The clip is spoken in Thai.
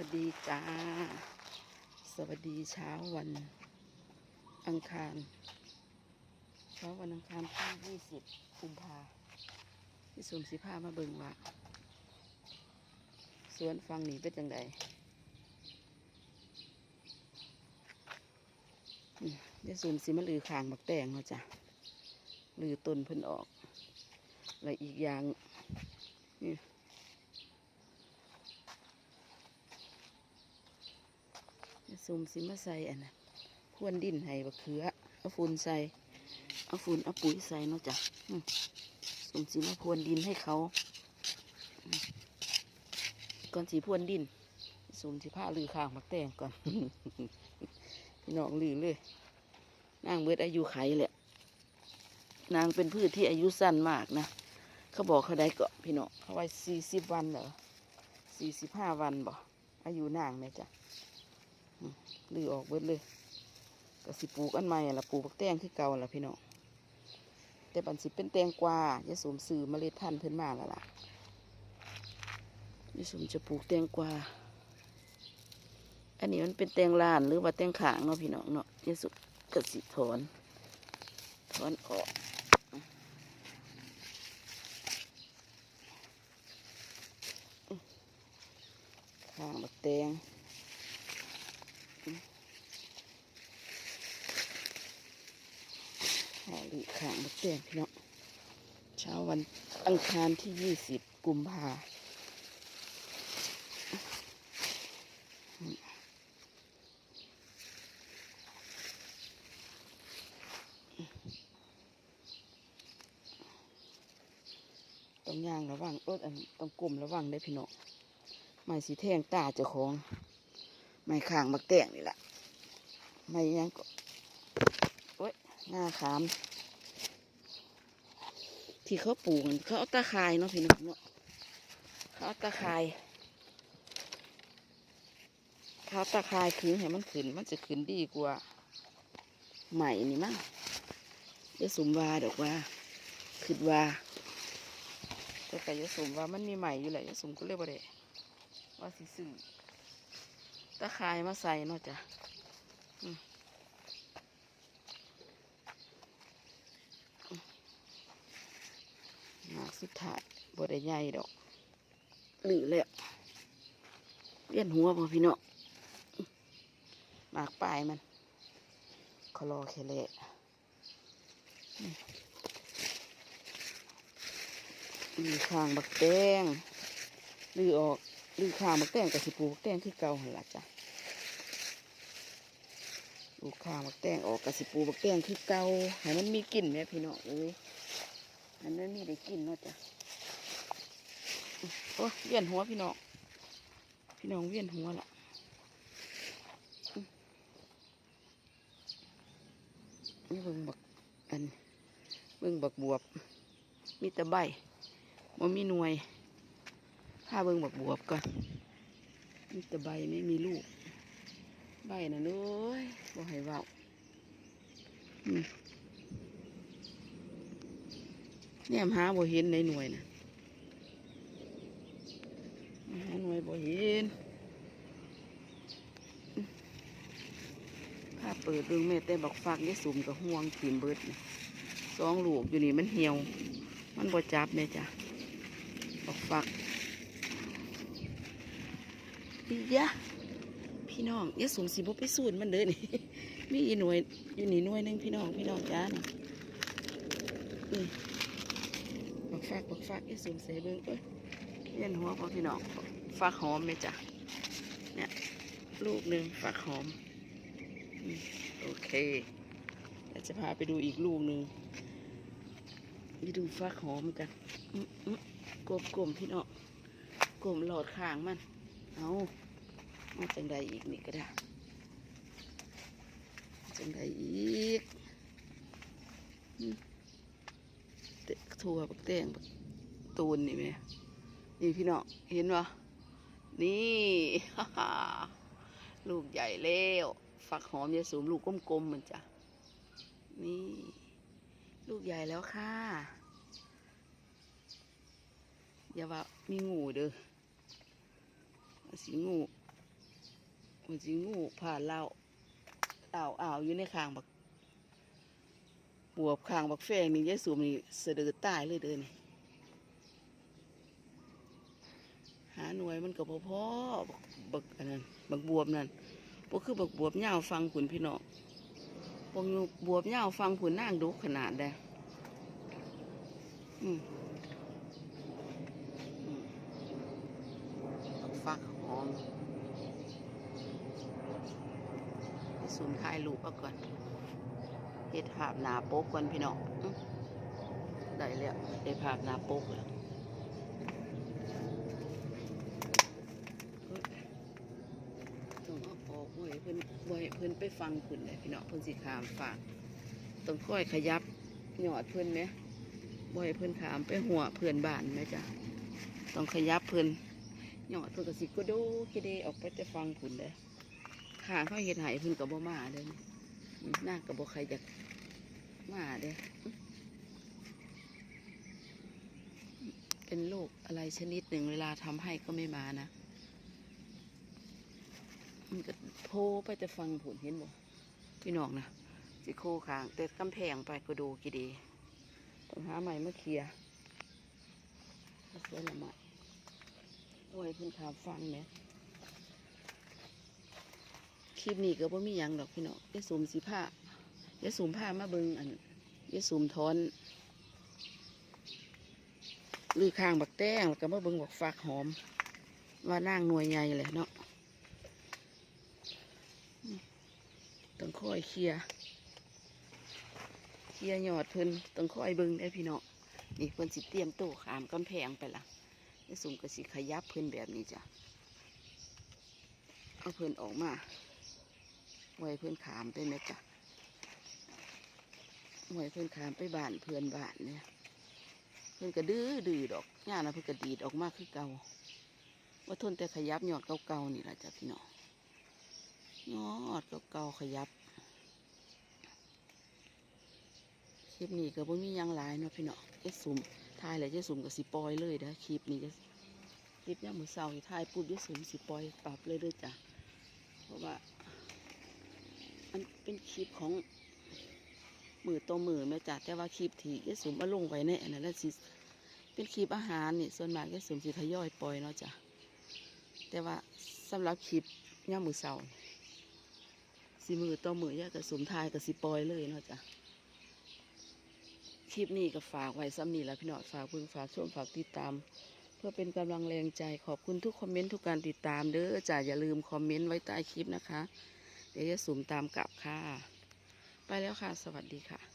วัสดีจ้า สวัสดีเช้าวันอังคาร เช้าวันอังคารที่ยี่สิบกุมภาที่สมสิผ้ามาเบิ่งว่าสวนฟังหนี่เป็นจังไดเดี๋ยวสูมสิมาลือขางบักแตงเนาจ้ะลือต้นเพิ่นออก และอีกอย่างนี่ ซุ่มสิมาใส่อันนั้นพรวนดินให้บักเขือเอาฝุ่นใส่เอาฝุ่นเอาปุ๋ยใส่เนาะจ้ะอืมซุ่มสิมาพรวนดินให้เขา ก่อนสีพรวนดินซุ่มสิผ้าลือข้างมักแต่งก่อนพี่น้องลือเลย นางเบิดอายุไขแหละ นางเป็นพืชที่อายุสั้นมากนะ เขาบอกเขาได้เกาะพี่น้องเขาไว้สี่สิบวันเหรอสี่สิบห้าวันบ่อายุนางเนี่ยจ้ะ ลือออกเบิดเลยก็สิปลูกอันใหม่ละปลูกบักแตงคือเก่าละพี่น้องแต่ปันสิเป็นแตงกวาจะสวมสื่อเมล็ดพันธุ์เพิ่นมาแล้วล่ะยะสมจะปลูกแตงกวาอันนี้มันเป็นแตงลานหรือว่าแตงขางเนาะพี่น้องเนาะยะสุกสิถอนถอนออกข้างบักแตง หาลี ขางพี่น้องเช้าวันอังคารที่ยี่สิบกุมภาต้องย่างระวังเออต้องกลมระวังได้พี่น้องไม้สีแท่งตาเจ้าของ ไม้ขางบักแตงนี่แหละไม้ยังก็หน้าขาม ที่เขาปลูกเขาเอาตะไคายเนาะพี่น้องเนาะเขาเอาตะไคายเขาตะไคายขึ้นให้มันขึ้นมันจะขึ้นดีกว่าใหม่นี่มั้งยวสมวาดอกว่าคิดว่าแต่แต่ยะสมว่ามันมีใหม่อยู่แหละยะสมก็เรียกว่าเดว่าสิซื้อตะไคายมาใส่เนาะจ้ะหมากสุดท้ายบ่ได้ใหญ่ดอกหรือแล้วเวียนหัวบ่พี่เนาะหมากปลายมันคลอแค่เละลือข้างบักแตงลือออกลือข้างบักแตงกับสิปูบักแตงคือเก่าหันละจ้ะลูกข้างบักแตงออกกับสิปูบักแตงคือเก่าให้มันมีกลิ่นไหมพี่เนาะเอ้ย อันนั้นมีได้กินเนาะจ้ะโอ้เวียนหัวพี่น้อง พี่น้องเวียนหัวละนี่เบิ่งบักอันเบิ่งบักบวบ มีแต่ใบมันมีหน่วยถ้าเบิ่งบักบวบก่อนมีแต่ใบไม่มีลูก ใบน่ะเน้ยบ่ให้เว้าอืม เนี่ยหาบ่เห็นในหน่วยนะหาหน่วยบ่เห็นถ้าเปิดเบิ่งแม่แต่บักฟักเนี่ยสุ่มกับห่วงถิ่มเบิดนี่สองลูกอยู่นี่มันเหี่ยว มันบ่จับแม่จ้ะบักฟักอียะพี่น้องยะสุ่มสิบ่ไปสูนมันเด้อนี่มีอีหน่วยอยู่นี่หน่วยนึงพี่น้องพี่น้องจ้านี่ บักฟักบักฟักไอ้สูงเสเบิ้งเอ้ยเย็นหัวพอพี่น้องฟักหอมไหมจ๊ะเนี่ยลูกหนึ่งฟักหอมโอเคเดี๋ยวจะพาไปดูอีกลูกหนึ่งไปดูฟักหอมกันอืมอืมกลมกลมพี่น้องกลมหลอดข้างมัน เอามาจังใดอีกนี่ก็ได้จังใดอีก ถั่วบักแตงบักตูนนี่แม่นี่พี่น้องเห็นปะนี่ลูกใหญ่แล้วฝักหอมยายสูมลูกกลมๆมันจ้ะนี่ ลูกใหญ่แล้วค่ะ อย่าว่ามีงูเด้อสีงูมันสิงูผ่านเราอ่าวอ่าวอยู่ในคางบัก บวบคางบักแฟงนี่ยายสูมนี่เสะดือตายเลยเด้อนี่หาหน่วยมันก็บ่พอบักบักอันนั้นบักบวบนั่นบ่คือบักบวบยาวฟังผุนพี่น้องบ่อยู่บวบยาวฟังผุนนางดุขนาดใดอืมอืมบักฟักหอมไปซูมถ่ายรูปเอาก่อนเฮ็ดภาพหนาโป๊กก่อนพี่น้องได้แล้วได้ภาพหนาโป๊กแล้วต้องเอาออกเพิ่นบ่ให้เพิ่นไปฟังเพิ่นเลยพี่น้องเพิ่อนสิขามฝากต้องค่อยขยับหยอดเพิ่อนไหมบ่ให้เพิ่อนขามไปหัวเพื่อนบ้านไหมจ๊ะต้องขยับเพิ่อนหยอดเพิ่นก็สิกระโดดกระเดออกไปแต่ฟังเพิ่นเลยขาเขาเห็ดหายเพิ่อนกับบ่มาเด้อนี่อืมหน้ากับบ่ใครอยาก มาเด้อเป็นโรคอะไรชนิดหนึ่งเวลาทำให้ก็ไม่มานะ มันก็โพไปแต่ฟังผุนเห็นบ่พี่น้องนะสิโคข้างแต่กำแพงไปก็ดูกี่ดีต้องหาใหม่มาเคลียร์สวยละใหม่โอ้ยเพิ่นขาฟังเนี่ยคลิปนี้ก็บ่มีหยังดอกพี่น้องยายสูมสีผ้ายายสูมผ้ามาเบิงอัน ยสูมทอนลือข้างบักแต้งแล้วก็มาเบิงบักฝากหอม ว่านั่งหน่วยใหญ่เลยเนาะต้องค่อยเคลียเคลียร์ยอดเพิ่นต้องค่อยเบิงได้พี่เน้องนี่เพิ่นสิเตรียมต๊ะขามกำแพงไปละยสูมก็สิขยับเพิ่นแบบนี้จ้ะเอาเพิ่นออกมาไว้เพื่อนขามไปไหมจ๊ะ ไว้เพื่อนขามไปบ้านเพื่อนบ้านเนี่ย เพื่อนก็ดื้อดื้อดอกย่านะเพื่อนก็ดีดออกมากคือเก่าว่าทนแต่ขยับยอดเก่าๆนี่แหละจ้ะพี่น้องยอดเก่าๆขยับคลิปนี้ก็บ่มียังหลายเนาะพี่น้องเจ๊สุ่มทายเลยเจ๊สุ่มกับสิปล่อยเลยนะคลิปนี้ก็คลิปเนี้ยมือเสาร์ที่ทายปุ๊บเจ๊สุ่มสิปล่อยปรับเลยเด้วยจ้ะเพราะว่ามันเป็นคลิปของ มือต่อมือแม่จ้ะแต่ว่าคลิปที่ยายสุมอาลงไว้ในอันนั้นและสิเป็นคลิปอาหารนี่ส่วนมากยายสุมสิทยอยปล่อยเนาะจ้ะแต่ว่าสำหรับคลิปย่ามือเสาร์นี่มือต่อมือยายกับสุมทายกับสิปล่อยเลยเนาะจ้ะคลิปนี้ก็ฝากไว้ซ้ำนี่แหละพี่น้องฝากเพิ่งฝากชมฝากติดตาม เพื่อเป็นกำลังแรงใจขอบคุณทุกคอมเมนต์ทุกการติดตามเด้อจ้ะอย่าลืมคอมเมนต์ไว้ใต้คลิปนะคะ เดี๋ยวจะสุ่มตามกลับค่ะ ไปแล้วค่ะ สวัสดีค่ะ